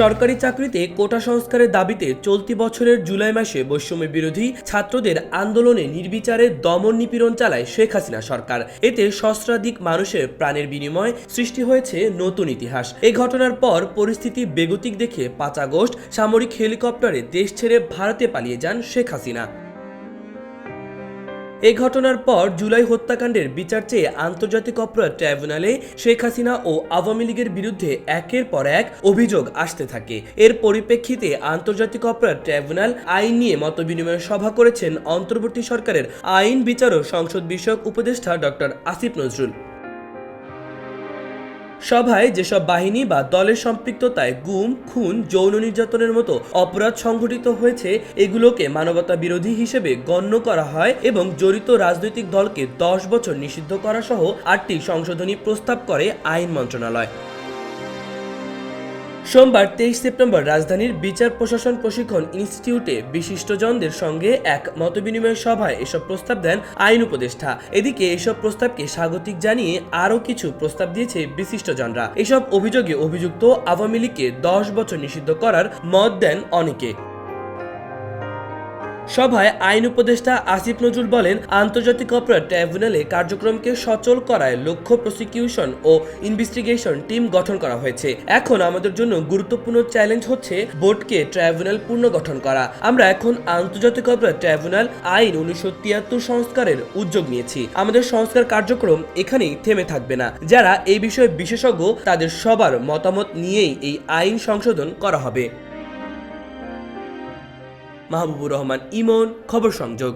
সরকারি চাকরিতে কোটা সংস্কারের দাবিতে চলতি বছরের জুলাই মাসে বৈষম্য বিরোধী ছাত্রদের আন্দোলনে নির্বিচারে দমন নিপীড়ন চালায় শেখ হাসিনা সরকার। এতে সহস্রাধিক মানুষের প্রাণের বিনিময় সৃষ্টি হয়েছে নতুন ইতিহাস। এই ঘটনার পর পরিস্থিতি বেগতিক দেখে পাঁচ আগস্ট সামরিক হেলিকপ্টারে দেশ ছেড়ে ভারতে পালিয়ে যান শেখ হাসিনা। এই ঘটনার পর জুলাই হত্যাকাণ্ডের বিচার চেয়ে আন্তর্জাতিক অপরাধ ট্রাইব্যুনালে শেখ হাসিনা ও আওয়ামী লীগের বিরুদ্ধে একের পর এক অভিযোগ আসতে থাকে। এর পরিপ্রেক্ষিতে আন্তর্জাতিক অপরাধ ট্রাইব্যুনাল আইন নিয়ে মতবিনিময় সভা করেছেন অন্তর্বর্তী সরকারের আইন বিচার ও সংসদ বিষয়ক উপদেষ্টা ডক্টর আসিফ নজরুল। সভায় যেসব বাহিনী বা দলের সম্পৃক্ততায় গুম, খুন, যৌন নির্যাতনের মতো অপরাধ সংঘটিত হয়েছে, এগুলোকে মানবতা বিরোধী হিসেবে গণ্য করা হয় এবং জড়িত রাজনৈতিক দলকে দশ বছর নিষিদ্ধ করা সহ আটটি সংশোধনী প্রস্তাব করে আইন মন্ত্রণালয়। সোমবার তেইশ সেপ্টেম্বর রাজধানীর বিচার প্রশাসন প্রশিক্ষণ ইনস্টিটিউটে বিশিষ্টজনদের সঙ্গে এক মতবিনিময় সভায় এসব প্রস্তাব দেন আইন উপদেষ্টা। এদিকে এসব প্রস্তাবকে স্বাগতিক জানিয়ে আরও কিছু প্রস্তাব দিয়েছে বিশিষ্টজনরা। এসব অভিযোগে অভিযুক্ত আওয়ামী লীগকে দশ বছর নিষিদ্ধ করার মত দেন অনেকে। সভায় আইন উপদেষ্টা আসিফ নজরুল বলেন, আন্তর্জাতিক অপরাধ ট্রাইব্যুনালে কার্যক্রমকে সচল করায় লক্ষ্য প্রসিকিউশন ও ইনভেস্টিগেশন টিম গঠন করা হয়েছে। এখন আমাদের জন্য গুরুত্বপূর্ণ চ্যালেঞ্জ হচ্ছে বোর্ডকে ট্রাইব্যুনাল পুনর্গঠন করা। আমরা এখন আন্তর্জাতিক অপরাধ ট্রাইব্যুনাল আইন উনিশশো তিয়াত্তর সংস্কারের উদ্যোগ নিয়েছি। আমাদের সংস্কার কার্যক্রম এখানেই থেমে থাকবে না। যারা এই বিষয়ে বিশেষজ্ঞ, তাদের সবার মতামত নিয়েই এই আইন সংশোধন করা হবে। মাহবুবুর রহমান ইমন খবর সংযোগ।